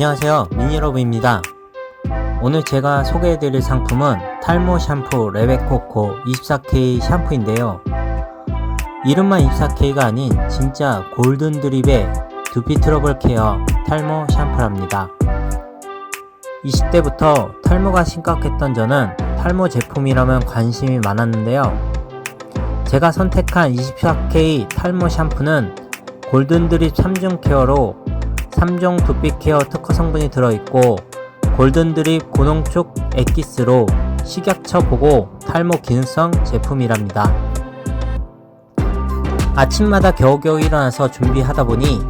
안녕하세요. 미니러브입니다. 오늘 제가 소개해드릴 상품은 탈모 샴푸 레베코코 24K 샴푸인데요. 이름만 24K가 아닌 진짜 골든 드립의 두피 트러블 케어 탈모 샴푸랍니다. 20대부터 탈모가 심각했던 저는 탈모 제품이라면 관심이 많았는데요. 제가 선택한 24K 탈모 샴푸는 골든 드립 3중 케어로 3종 두피 케어 특허 성분이 들어있고 골든 드립 고농축 액기스로 식약처 보고 탈모 기능성 제품이랍니다. 아침마다 겨우겨우 일어나서 준비하다 보니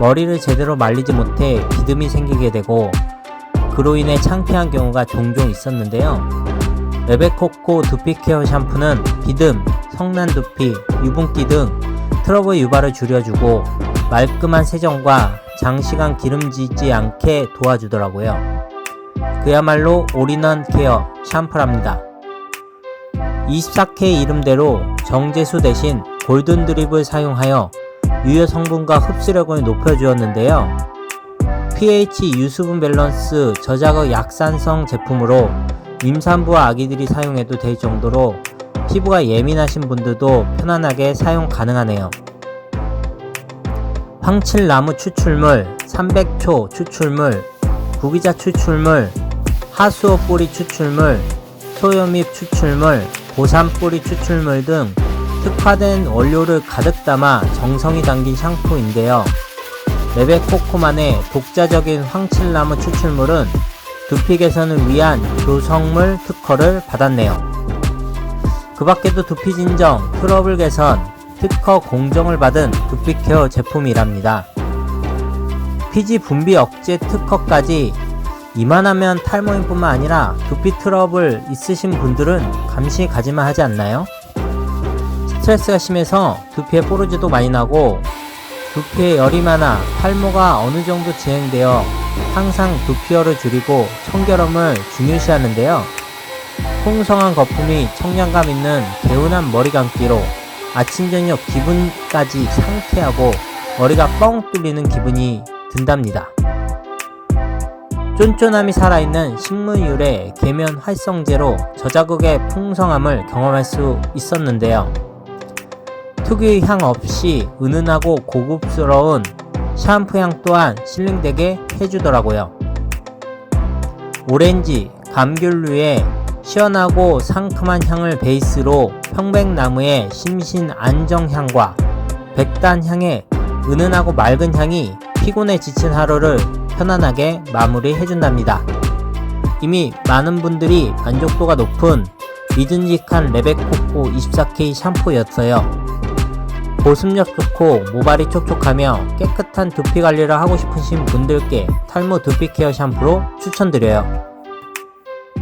머리를 제대로 말리지 못해 비듬이 생기게 되고 그로 인해 창피한 경우가 종종 있었는데요. 레베코코 두피 케어 샴푸는 비듬, 성난 두피, 유분기 등 트러블 유발을 줄여주고 말끔한 세정과 장시간 기름지지 않게 도와주더라고요. 그야말로 올인원 케어 샴푸랍니다. 24K 이름대로 정제수 대신 골든 드립을 사용하여 유효 성분과 흡수력을 높여주었는데요. pH 유수분 밸런스 저자극 약산성 제품으로 임산부와 아기들이 사용해도 될 정도로 피부가 예민하신 분들도 편안하게 사용 가능하네요. 황칠나무 추출물, 300초 추출물, 구기자 추출물, 하수오 뿌리 추출물, 소염잎 추출물, 고산 뿌리 추출물 등 특화된 원료를 가득 담아 정성이 담긴 샴푸인데요. 레베코코만의 독자적인 황칠나무 추출물은 두피 개선을 위한 조성물 특허를 받았네요. 그 밖에도 두피 진정, 트러블 개선, 특허 공정을 받은 두피 케어 제품이랍니다. 피지 분비 억제 특허까지 이만하면 탈모인 뿐만 아니라 두피 트러블 있으신 분들은 감시 가지만 하지 않나요? 스트레스가 심해서 두피에 뽀르지도 많이 나고 두피에 열이 많아 탈모가 어느 정도 진행되어 항상 두피열을 줄이고 청결함을 중요시하는데요. 풍성한 거품이 청량감 있는 개운한 머리 감기로 아침 저녁 기분까지 상쾌하고 머리가 뻥 뚫리는 기분이 든답니다. 쫀쫀함이 살아있는 식물유래 계면 활성제로 저자극의 풍성함을 경험할 수 있었는데요. 특유의 향 없이 은은하고 고급스러운 샴푸 향 또한 실링되게 해주더라고요. 오렌지, 감귤류의 시원하고 상큼한 향을 베이스로 평백나무의 심신 안정향과 백단향의 은은하고 맑은 향이 피곤에 지친 하루를 편안하게 마무리해준답니다. 이미 많은 분들이 만족도가 높은 믿음직한 레베코코 24K 샴푸였어요. 보습력 좋고 모발이 촉촉하며 깨끗한 두피 관리를 하고 싶으신 분들께 탈모 두피 케어 샴푸로 추천드려요.